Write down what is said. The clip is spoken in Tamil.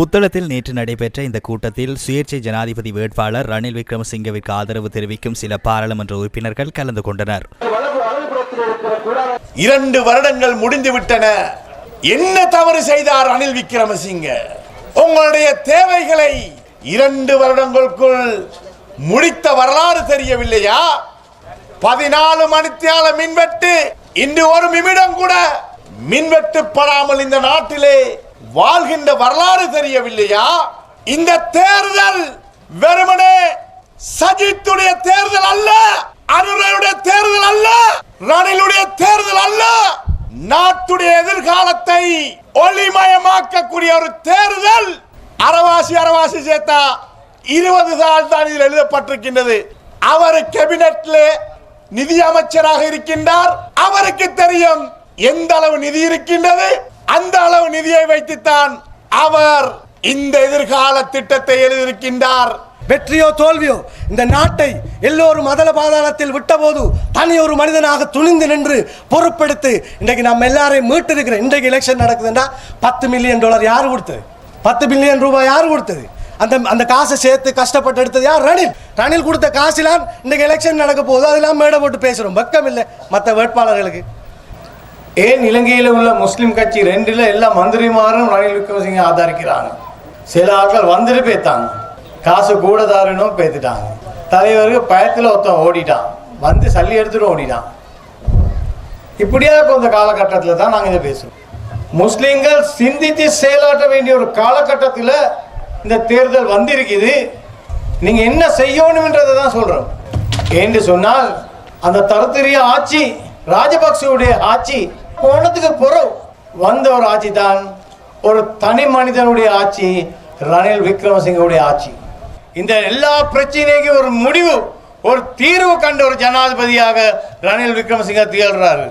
புத்தளத்தில் நேற்று நடைபெற்ற இந்த கூட்டத்தில் சுயேட்சை ஜனாதிபதி வேட்பாளர் ரணில் விக்ரமசிங்கவிற்கு ஆதரவு தெரிவிக்கும் சில பாராளுமன்ற உறுப்பினர்கள் கலந்து கொண்டனர். இரண்டு வருடங்கள் முடிந்துவிட்டன. என்ன தவறு செய்தார் ரணில் விக்ரமசிங்க? உங்களுடைய தேவைகளை இரண்டு வருடங்களுக்குள் முடித்த வரலாறு தெரியவில்லையா? பதினாலு மணித்தியால மின்வெட்டு இன்று ஒரு நிமிடம் கூட மின்வெட்டு படாமல் இந்த நாட்டிலே வாழ்கின்ற வரலாறு தெரியவில்லையா? இந்த தேர்தல் வெறுமனே சஜித்துடைய தேர்தல் அல்ல அனுரையுடைய தேர்தல் அல்ல ரணிலுடைய தேர்தல் அல்ல. நாட்டுடைய எதிர்காலத்தை ஒளிமயமாக்கக்கூடிய ஒரு தேர்தல். அரவாசி அரவாசி சேத்தா இருபது தாள் தான் இதில் எழுதப்பட்டிருக்கின்றது. அவர் கேபினட்ல நிதி அமைச்சராக இருக்கின்றார். அவருக்கு தெரியும் எந்த அளவு நிதி இருக்கின்றது. அந்த அளவு நிதியை வைத்துத்தான் அவர் இந்த எதிர்கால திட்டத்தை எழுதியிருக்கின்றார். வெற்றியோ தோல்வியோ இந்த நாட்டை எல்லோரும் மதல பாதாளத்தில் விட்டபோது தனி ஒரு மனிதனாக துணிந்து நின்று பொறுப்பெடுத்து இன்றைக்கு நம்ம எல்லாரையும் மீட்டிருக்கிற இன்றைக்கு எலெக்ஷன் நடக்குதுன்னா பத்து மில்லியன் டாலர் யார் கொடுத்தது? பத்து மில்லியன் ரூபாய் யார் கொடுத்தது? அந்த அந்த காசை சேர்த்து கஷ்டப்பட்டு எடுத்தது யார்? ரணில். ரணில் கொடுத்த காசிலாம் இன்றைக்கு எலெக்ஷன் நடக்க போகுது. அதெல்லாம் மேடை போட்டு பேசுகிறோம் பக்கம் இல்லை மற்ற வேட்பாளர்களுக்கு. ஏன் இலங்கையில் உள்ள முஸ்லீம் கட்சி ரெண்டில் எல்லா மந்திரிமாரும் ரணில் விக்ரமசிங்க ஆதரிக்கிறாங்க. சில ஆட்கள் வந்துட்டு பேத்தாங்க. காசு கூட தாரணும் பேத்துட்டாங்க. தலைவருக்கு பயத்தில் ஒருத்தன் ஓடிட்டான். வந்து சல்லி எடுத்துட்டு ஓடிட்டான். இப்படியா கொஞ்சம் காலகட்டத்தில் தான் நாங்கள் இதை பேசுகிறோம் முஸ்லீம்கள் சிந்தித்து செயலாற்ற வேண்டிய ஒரு காலகட்டத்தில் இந்த தேர்தல் வந்திருக்குது. நீங்கள் என்ன செய்யணுன்றதை தான் சொல்கிறோம் என்று சொன்னால் அந்த தரத்திரிய ஆட்சி ராஜபக்சவுடைய ஆட்சி போனதுக்கு பிறகு வந்த ஒரு ஆட்சி தான் ஒரு தனி மனிதனுடைய ஆட்சி ரணில் விக்ரமசிங்கவுடைய ஆட்சி. இந்த எல்லா பிரச்சனைக்கும் ஒரு முடிவு ஒரு தீர்வு கண்ட ஒரு ஜனாதிபதியாக ரணில் விக்ரமசிங்க திகழ்றாரு.